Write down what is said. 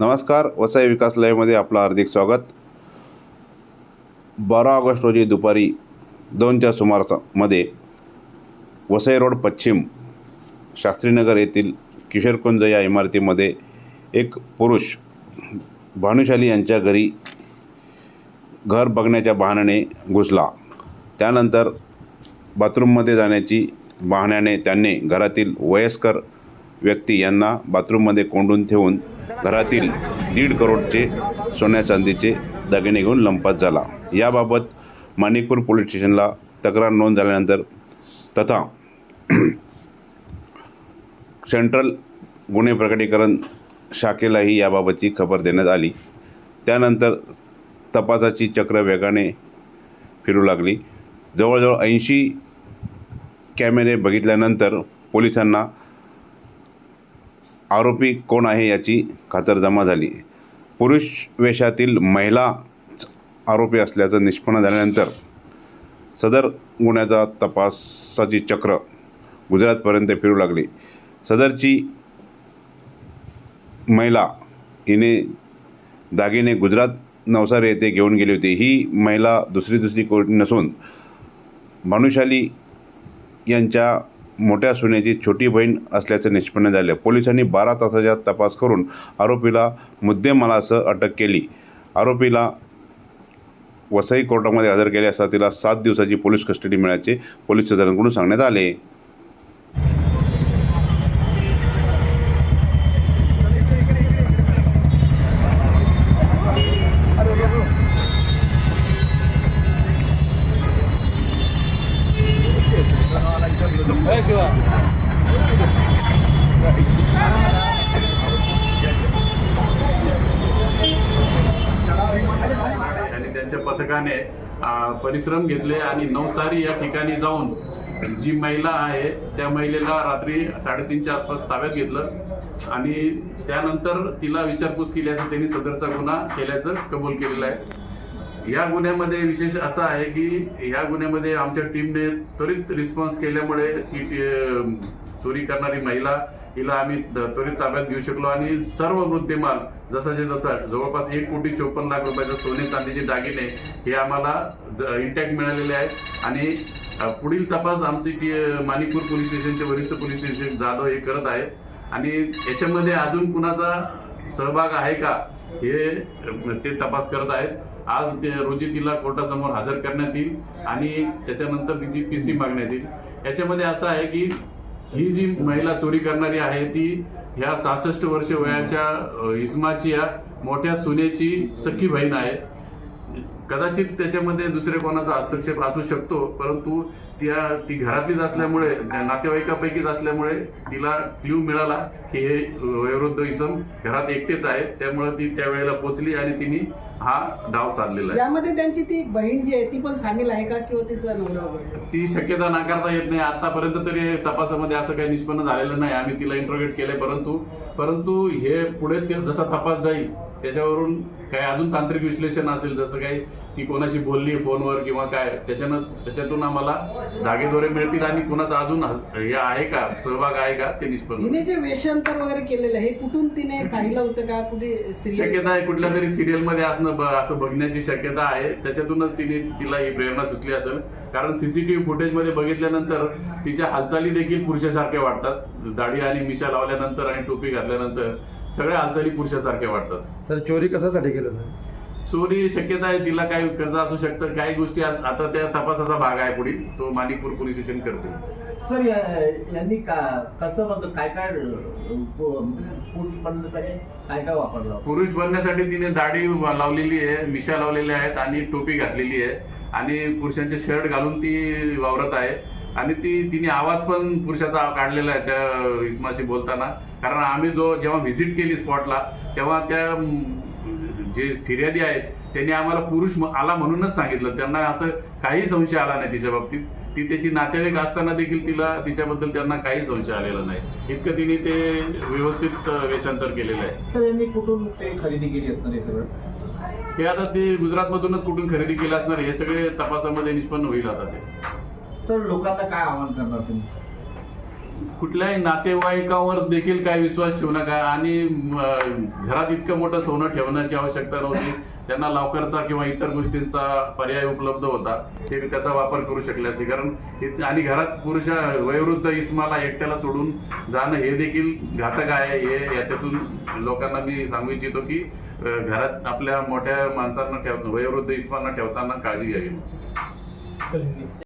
नमस्कार वसई विकास लयमध्ये आपलं हार्दिक स्वागत. बारा ऑगस्ट रोजी दुपारी दोनच्या सुमारामध्ये वसई रोड पश्चिम शास्त्रीनगर येथील किशोरकुंज या इमारतीमध्ये एक पुरुष भानुशाली यांच्या घरी घर बघण्याच्या बहाण्याने घुसला. त्यानंतर बाथरूममध्ये जाण्याची बहाण्याने त्यांनी घरातील वयस्कर व्यक्ती यांना बाथरूममध्ये कोंडून ठेवून घरातील दीड करोडचे सोन्या चांदीचे दागिने घेऊन लंपास झाला. याबाबत माणिकपूर पोलीस स्टेशनला तक्रार नोंद झाल्यानंतर तथा सेंट्रल गुन्हे प्रकटीकरण शाखेलाही याबाबतची खबर देण्यात आली. त्यानंतर तपासाची चक्र वेगाने फिरू लागली. जवळजवळ ऐंशी कॅमेरे बघितल्यानंतर पोलिसांना आरोपी कोण आहे याची खातरजमा झाली. पुरुष वेशातील महिला आरोपी असल्याचं निष्पन्न झाल्यानंतर सदर गुन्ह्याचा तपासाची चक्र गुजरातपर्यंत फिरू लागली. सदरची महिला हिने दागिने गुजरात नवसारी येथे घेऊन गेली होती. ही महिला दुसरी दुसरी कोणी नसून भानुशाली यांच्या मोठ्या सुनेची छोटी बहीण असल्याचं निष्पन्न झालं. पोलिसांनी बारा तासाच्या तपास करून आरोपीला मुद्देमालासह अटक केली. आरोपीला वसई कोर्टामध्ये हजर केले असता तिला सात दिवसाची पोलीस कस्टडी मिळाल्याचे पोलीस सूत्रांकडून सांगण्यात आले. आणि त्यांच्या पथकाने परिश्रम घेतले आणि नवसारी या ठिकाणी जाऊन जी महिला आहे त्या महिलेला रात्री साडेतीनच्या आसपास ताब्यात घेतलं आणि त्यानंतर तिला विचारपूस केली असं त्यांनी सदरचा गुन्हा केल्याचं कबूल केलेलं आहे. या गुन्ह्यामध्ये विशेष असं आहे की या गुन्ह्यामध्ये आमच्या टीमने त्वरित रिस्पॉन्स केल्यामुळे ती चोरी करणारी महिला हिला आम्ही त्वरित ताब्यात घेऊ शकलो आणि सर्व मुद्देमाल जसाचे जसा जवळपास एक कोटी चोपन्न लाख रुपयाचे सोने चांदीचे दागिने हे आम्हाला इंटॅक्ट मिळालेले आहेत. आणि पुढील तपास आमची टी माणिकपूर पोलीस स्टेशनचे वरिष्ठ पोलीस स्टेशन जाधव हे करत आहेत. आणि याच्यामध्ये अजून कुणाचा सहभाग आहे का? हे ते तपास करत आहेत. आज ते रोजी तिला कोर्टासमोर हजर करण्यात येईल आणि त्याच्यानंतर तिची पी सी मागण्यात येईल. याच्यामध्ये असं आहे की ही जी महिला चोरी करणारी आहे ती ह्या सहासष्ट वर्ष वयाच्या इस्माची या मोठ्या सुनेची सख्खी बहीण आहे. कदाचित त्याच्यामध्ये दुसरे कोणाचा हस्तक्षेप असू शकतो परंतु त्या ती घरातलीच असल्यामुळे त्या नातेवाईकापैकीच असल्यामुळे तिला क्ल्यू मिळाला की हे वयोवृद्ध इसम घरात एकटेच आहे. त्यामुळे ती त्यावेळेला पोचली आणि तिने हा डाव साधलेला आहे. यामध्ये त्यांची ती बहीण जी आहे ती पण सामील आहे का किंवा तिचा नवरा ती शक्यता नाकारता येत नाही. आतापर्यंत तरी तपासामध्ये असं काही निष्पन्न झालेलं नाही. आम्ही तिला इंट्रोगेट केलंय परंतु परंतु हे पुढे ते जसा तपास जाईल त्याच्यावरून काही अजून तांत्रिक विश्लेषण असेल जसं काही ती कोणाशी बोलली फोनवर किंवा काय त्याच्यानं त्याच्यातून आम्हाला धागेदोरे मिळतील आणि कुणाचा अजून हे आहे का सहभाग आहे का ते निष्पन्न हिने जे वेषांतर वगैरे केलेलं आहे हे कुठून तिने पाहिलं होतं का? कुठे सिरियल शक्यता आहे कुठल्या तरी सिरियलमध्ये असणं ब- असं बघण्याची शक्यता आहे. त्याच्यातूनच तिने तिला ही प्रेरणा सुचली असेल. कारण सीसीटीव्ही फुटेजमध्ये बघितल्यानंतर तिच्या हालचाली देखील पुरुषासारख्या वाटतात. दाढी आणि मिशा लावल्यानंतर आणि टोपी घातल्यानंतर सगळ्या हालचाली पुरुषासारख्या वाटतात. सर चोरी कशासाठी केलं सर? चोरी शक्यता आहे तिला काही कर्ज असू शकतं काही गोष्टी आता त्या तपासाचा भाग आहे पुढील. तो माणिकपूर पोलीस स्टेशन करते सर या- यांनी का कसं म्हणतो काय काय फूड्स बनण्यासाठी काय काय वापरलं? पुरुष बनण्यासाठी तिने दाढी लावलेली आहे मिशा लावलेल्या आहेत आणि टोपी घातलेली आहे. आणि पुरुषांचे शर्ट घालून ती वावरत आहे. आणि ती तिने आवाज पण पुरुषाचा काढलेला आहे त्या इस्माशी बोलताना. कारण आम्ही जो जेव्हा व्हिजिट केली स्पॉटला तेव्हा त्या म, जे फिर्यादी आहेत त्यांनी आम्हाला पुरुष आला म्हणूनच सांगितलं. त्यांना असं काही संशय आला नाही तिच्या बाबतीत. ती त्याची नातेवाईक असताना देखील तिला तिच्याबद्दल त्यांना काही संशय आलेला नाही. इतकं तिने ते व्यवस्थित वेषांतर केलेलं आहे. तर यांनी कुठून ते खरेदी केली असणार हे हे आता ते गुजरातमधूनच कुठून खरेदी केलं असणार हे सगळे तपासामध्ये निष्पन्न होईल आता ते. तर लोकांना काय आवाहन करणार तुम्ही? कुठल्याही नातेवाईकावर देखील काय विश्वास ठेवू नका आणि घरात इतकं मोठं सोनं ठेवण्याची आवश्यकता नव्हती. त्यांना लॉकरचा किंवा इतर गोष्टींचा पर्याय उपलब्ध होता. ते त्याचा वापर करू शकले असते. कारण आणि घरात पुरुष वयोवृद्ध इस्माला एकट्याला सोडून जाणं हे देखील घातक आहे. हे याच्यातून लोकांना मी सांगू इच्छितो की घरात आपल्या मोठ्या माणसांना ठेव वयोवृद्ध इस्मांना ठेवताना काळजी घ्यावी.